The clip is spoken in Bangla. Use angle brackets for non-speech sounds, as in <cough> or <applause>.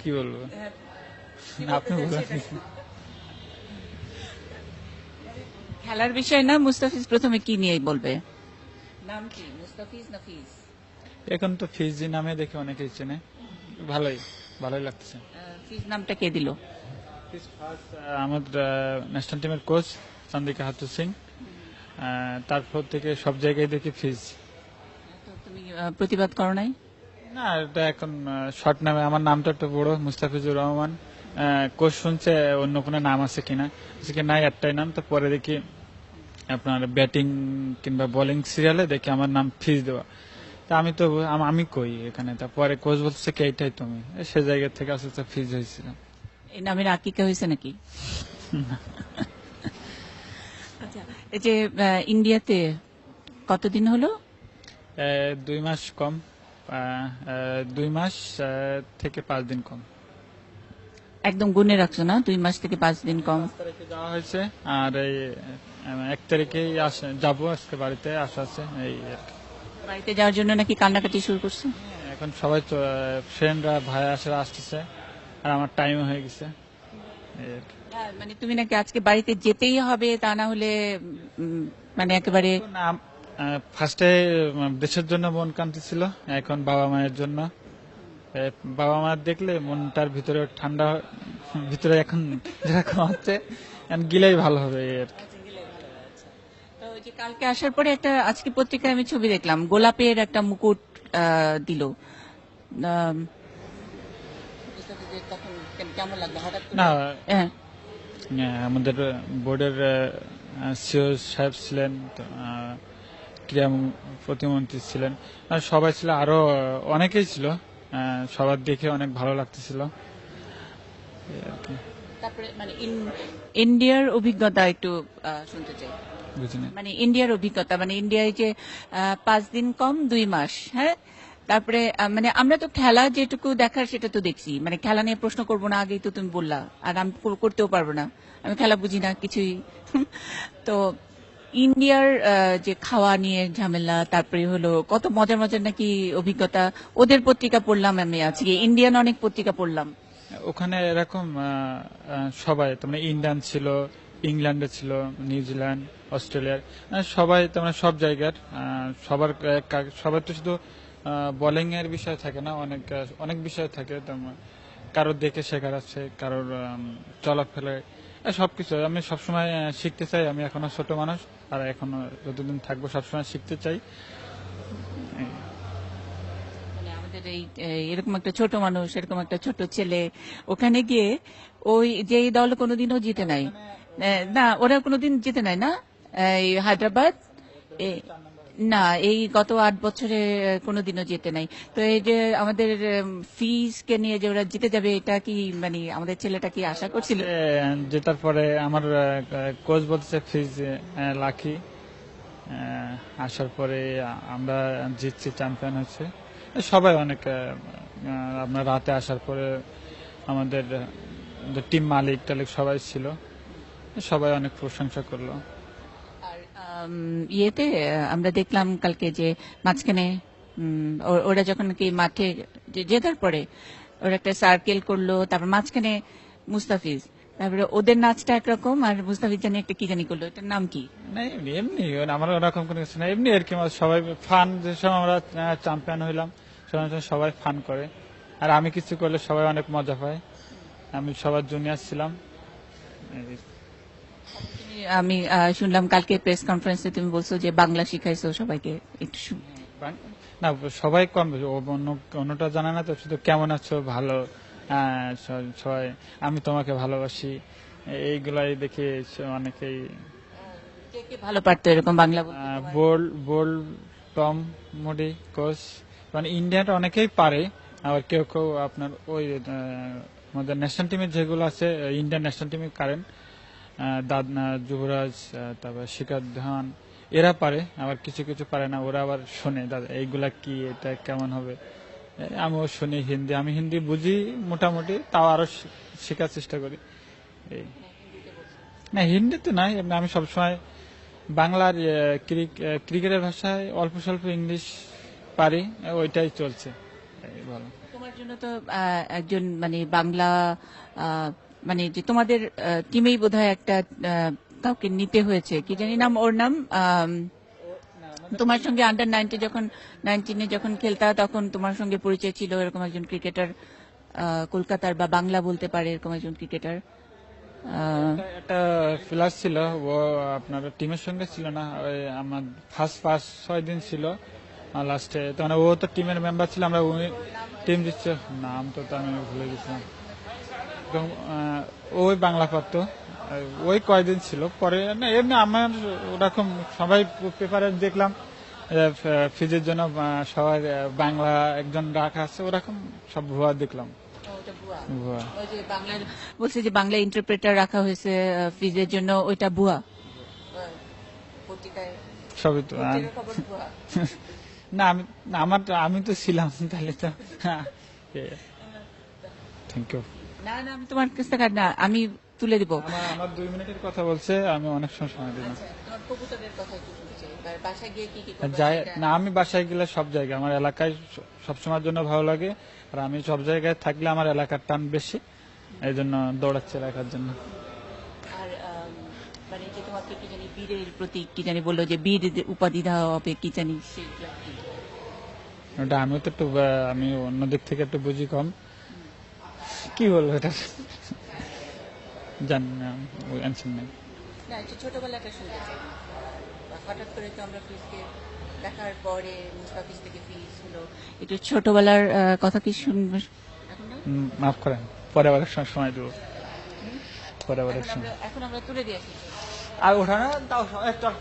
কি বলব? আপনি খেলার বিষয় না মুস্তাফিজ প্রথমে কি নিয়ে বলবে? নাম কি? মুস্তাফিজ না ফিজ? এখন তো ফিজি নামে দেখে অনেকে চেনে। ভালোই ভালোই লাগতেছে। ফিজ নামটা কে দিল? ফিজ ফার্স্ট আমাদের ন্যাশনাল টিমের কোচ চন্দ্রিকা হাতু সিং। তারপর থেকে সব জায়গায় দেখি ফিজ। তুমি প্রতিবাদ করো নাই? না এটা এখন শর্ট নামে আমার নামটা একটু বড় মুস্তাফিজুর রহমান। কোচ শুনছে অন্য কোনো নাম আছে কিনা? নাই একটাই নাম। তো পরে দেখি আপনার ব্যাটিং কিংবা বোলিং সিরিয়ালে দেখি আমার নাম ফিজ দেওয়া। তা আমি তো আমি কই এখানে? তারপরে কোচ বলছে কি এইটাই তুমি। সে জায়গা থেকে আস্তে আস্তে ফিজ হয়েছিল এই নামের আকিকা হয়েছে নাকি? আচ্ছা এই যে ইন্ডিয়াতে কতদিন হলো? দুই মাস কম। দুই মাস থেকে পাঁচ দিন কম। একদম গুনে রাখছো না? দুই মাস থেকে পাঁচ দিন কম। তারিখে যাওয়া হয়েছে আর এই এক তারিখেই যাব আজকে বাড়িতে আসা আছে এই। বাড়িতে যাওয়ার জন্য নাকি কান্নাকাটি শুরু করছ? এখন সবাই ফ্রেন্ডরা ভাই আসলে আসতেছে আর আমার টাইম হয়ে গেছে হ্যাঁ, মানে তুমি নাকি আজকে বাড়িতে যেতেই হবে তা না হলে মানে একেবারে ফার্স্টে দেশের জন্য মন কান্তি ছিল এখন বাবা মায়ের জন্য। বাবা মা দেখলে মনটার ভিতরে ঠান্ডা ভিতরে এখন যেরকম হচ্ছে গিলেই ভালো হবে আর কি। ওই যে কালকে আসার পরে একটা আজকে পত্রিকায় আমি ছবি দেখলাম গোলাপের একটা মুকুট দিল। কেমন লাগল হঠাৎ না হ্যাঁ। হ্যাঁ, আমাদের বোর্ডের সিও সাহেব ছিলেন ক্রীড়া প্রতিমন্ত্রী ছিলেন। আর সবাই ছিল আরও অনেকেই ছিল। সবার দেখে অনেক ভালো লাগতেছিল। তারপরে মানে ইন- ইন্ডিয়ার অভিজ্ঞতা একটু শুনতে চাই। বুঝিনি। মানে ইন্ডিয়ার অভিজ্ঞতা মানে ইন্ডিয়ায় যে পাঁচ দিন কম দুই মাস হ্যাঁ? তারপরে মানে আমরা তো খেলা যেটুকু দেখার সেটা তো দেখছি। মানে খেলা নিয়ে প্রশ্ন করব না আগেই তো তুমি বললা। আর আমি করতেও পারব না। আমি খেলা বুঝি না কিছুই। <laughs> তো ইন্ডিয়ার যে খাওয়া নিয়ে ঝামেলা তারপরে হলো কত মজার মজার নাকি অভিজ্ঞতা ওদের পত্রিকা পড়লাম আমি আজকে ইন্ডিয়ান অনেক পত্রিকা পড়লাম। ওখানে এরকম সবাই তোমরা ইন্ডিয়ান ছিল ইংল্যান্ডে ছিল নিউজিল্যান্ড অস্ট্রেলিয়ার সবাই তোমরা সব জায়গার সবার সবার তো শুধু বোলিং এর বিষয় থাকে না অনেক অনেক বিষয় থাকে তোমার কারোর দেখে শেখার আছে কারোর আহ, সবকিছু আমি সবসময় শিখতে চাই। আমি এখনও ছোট মানুষ আর এখনও যতদিন থাকব সবসময় শিখতে চাই। মানে আমাদের এই এরকম একটা ছোট মানুষ এরকম একটা ছোট ছেলে ওখানে গিয়ে ওই যে দল কোনোদিনও জিতে নাই। না ওরা কোনোদিন জিতে নাই না? এই হায়দ্রাবাদ না, এই গত আট বছরে কোনোদিনও জিতে নাই। তো এই যে আমাদের ফিস কে নিয়ে যে ওরা জিতে যাবে, এটা কি মানে আমাদের ছেলেটা কি আশা করছিল? জেতার পরে আমার কোচ বলছে ফিজ লাকি আসার পরে আমরা জিতছি চ্যাম্পিয়ন হচ্ছে। সবাই অনেক আপনার রাতে আসার পরে আমাদের টিম মালিক টালিক সবাই ছিল। সবাই অনেক প্রশংসা করল। ইয়েতে আমরা দেখলাম কালকে যে মাঝখানে ওরা যখন কি মাঠে জেতার পরে ওরা একটা সার্কেল করল, তারপর মাঝখানে মুস্তাফিজ, তারপরে ওদের নাচটা একরকম আর মুস্তাফিজ জানি একটা কি জানি করল, এটার নাম কি? এমনি এমনি আমার ওরকম কোনো কিছু না এমনি আর কি সবাই ফান যে সময় আমরা চ্যাম্পিয়ন হইলাম সবাই ফান করে। আর আমি কিছু করলে সবাই অনেক মজা পায়। আমি সবার জুনিয়র ছিলাম। আমি শুনলাম কালকে প্রেস কনফারেন্সে তুমি বলছো যে বাংলা শিখাইছো সবাইকে একটু না সবাই কম অন্য অন্যটা জানে না তো শুধু কেমন আছো ভালো সবাই আমি তোমাকে ভালোবাসি। এইগুলাই দেখে অনেকেই ভালো পারতো এরকম বাংলা বোল বোল টম মোডি কোচ। মানে ইন্ডিয়াটা অনেকেই পারে আবার কেউ কেউ আপনার ওই আমাদের ন্যাশনাল টিমের যেগুলো আছে ইন্ডিয়ান ন্যাশনাল টিমে কারেন্ট যুবরাজ তারপর শিকার ধান, এরা পারে, আবার কিছু কিছু পারে না, ওরা আবার শোনে, দাদা, এইগুলা কি, এটা কেমন হবে? আমিও শুনি হিন্দি, আমি হিন্দি বুঝি মোটামুটি, তাও আরও শেখার চেষ্টা করি। না হিন্দিতে নাই আমি সবসময় বাংলার ক্রিকেটের ভাষায় অল্প স্বল্প ইংলিশ পারি ওইটাই চলছে। তোমার জন্য তো একজন মানে বাংলা মানে যে তোমাদের টিমেই বোধহয় একটা কাউকে নিতে হয়েছে। কি জানি নাম, ওর নাম তোমার সঙ্গে আন্ডার নাইনটি যখন নাইনটিনে যখন খেলতা, তখন তোমার সঙ্গে পরিচয় ছিল এরকম একজন ক্রিকেটার কলকাতার বা বাংলা বলতে পারে এরকম একজন ক্রিকেটার একটা- প্লেয়ার ছিল, ও আপনার টিমের সঙ্গে ছিল না আমার ফার্স্ট পাঁচ ছয় দিন ছিল লাস্টে তো মানে ও তো টিমের মেম্বার ছিল, আমরা টিম দিচ্ছে, নাম তো তো আমি ভুলে গেছিলাম। তো, আহ, ওই বাংলা পারতো আর ওই কয়দিন ছিল। পরে না এমনি আমার ওরকম সবাই পেপারে দেখলাম ফিজের জন্য সবাই বাংলা একজন রাখা আছে ওরকম সব ভুয়া দেখলাম। ভুয়া। ওই যে বাংলা বলছে যে বাংলা ইন্টারপ্রেটার রাখা হয়েছে ফিজের জন্য ওইটা ভুয়া। সবই তো <laughs> না আমি আমার আমি তো ছিলাম তাহলে তো <laughs> থ্যাংক ইউ না না আমি তোমার কাছ থেকে না আমি তুলে দিব। আমার আমার দুই মিনিটের কথা বলছে আমি অনেক সময় সময় আর যাই না আমি বাসায় গেলে সব জায়গায় আমার এলাকায় সবসময়ের জন্য ভালো লাগে। আর আমি সব জায়গায় থাকলে আমার এলাকার টান বেশি এই জন্য দৌড়াচ্ছি এলাকার জন্য। আর মানে যে তোমাকে কি জানি বীরের প্রতি কি জানি বলল যে বীর উপাধি দেওয়া হবে কি জানি আমিও তো একটু আমি অন্য দিক থেকে একটু বুঝি কম। কি বলব এটা? জানি না ওই অ্যান্সার নেই। না একটু ছোটবেলাটা শুনতে চাই। হঠাৎ করে তো আমরা দেখার পরে মুস্তাফিজ থেকে হলো। একটু ছোটবেলার কথা কি শুনবে? না? মাফ করেন পরে আবার সময় সময় দেবো। পরে আবার এখন আমরা তুলে দিয়ে আসি। আর ওঠানো তাও সবাই চল